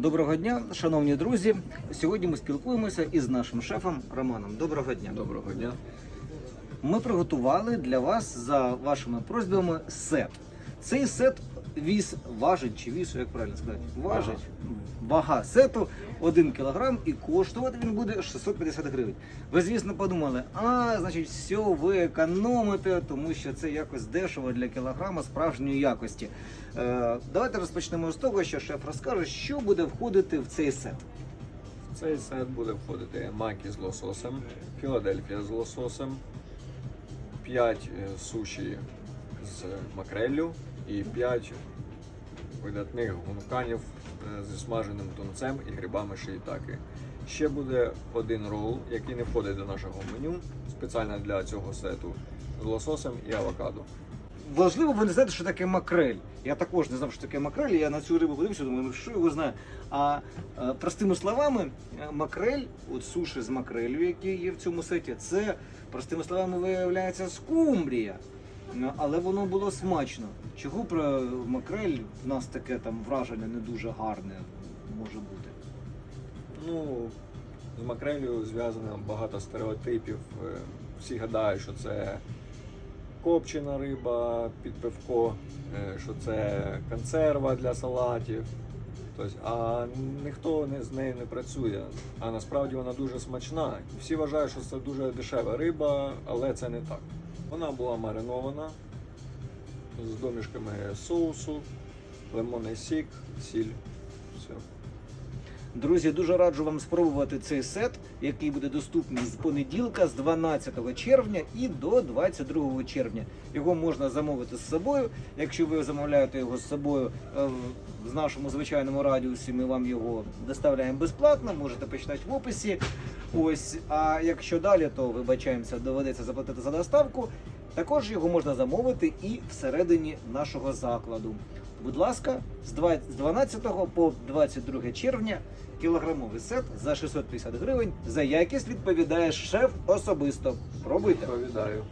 Доброго дня, шановні друзі. Сьогодні ми спілкуємося із нашим шефом Романом. Доброго дня. Доброго дня. Ми приготували для вас за вашими просьбами сет. Цей сет віз важить чи вісу, як правильно сказати? Важить. Вага сету 1 кг і коштувати він буде 650 гривень. Ви, звісно, подумали, а значить, все, ви економите, тому що це якось дешево для кілограма справжньої якості. Е, давайте розпочнемо з того, що шеф розкаже, що буде входити в цей сет. В цей сет буде входити макі з лососем, Філадельфія з лососем, 5 суші з макреллю і 5 видатних гунканів е, зі смаженим тунцем і грибами шиїтаки. Ще буде один рол, який не входить до нашого меню, спеціально для цього сету з лососем і авокадо. Важливо, ви не знаєте, що таке макрель. Я також не знав, що таке макрель. Я на цю рибу подивився, думаю, ну що його знає. А е, простими словами, е, макрель, от суші з макрелю, які є в цьому сеті, це простими словами виявляється скумбрія. Ну, Але воно було смачно. Чого про макрель в нас таке там враження не дуже гарне може бути? Ну, з макрелью зв'язано багато стереотипів. Е, Всі гадають, що це копчена риба під пивко, е, що це консерва для салатів. Тобто, а ніхто з нею не працює. А насправді вона дуже смачна. Всі вважають, що це дуже дешева риба, але це не так. Вона була маринована з домішками соусу, лимонний сік, сіль. Все. Друзі, дуже раджу вам спробувати цей сет, який буде доступний з понеділка, з 12 червня і до 22 червня. Його можна замовити з собою. Якщо ви замовляєте його з собою е, в нашому звичайному радіусі, ми вам його доставляємо безплатно. Можете почитати в описі. Ось, а якщо далі, то вибачаємося, доведеться заплатити за доставку. Також його можна замовити і всередині нашого закладу. Будь ласка, з 20 з 12 по 22 червня кілограмовий сет за 650 гривень. За якість відповідає шеф особисто. Пробуйте. Відповідаю.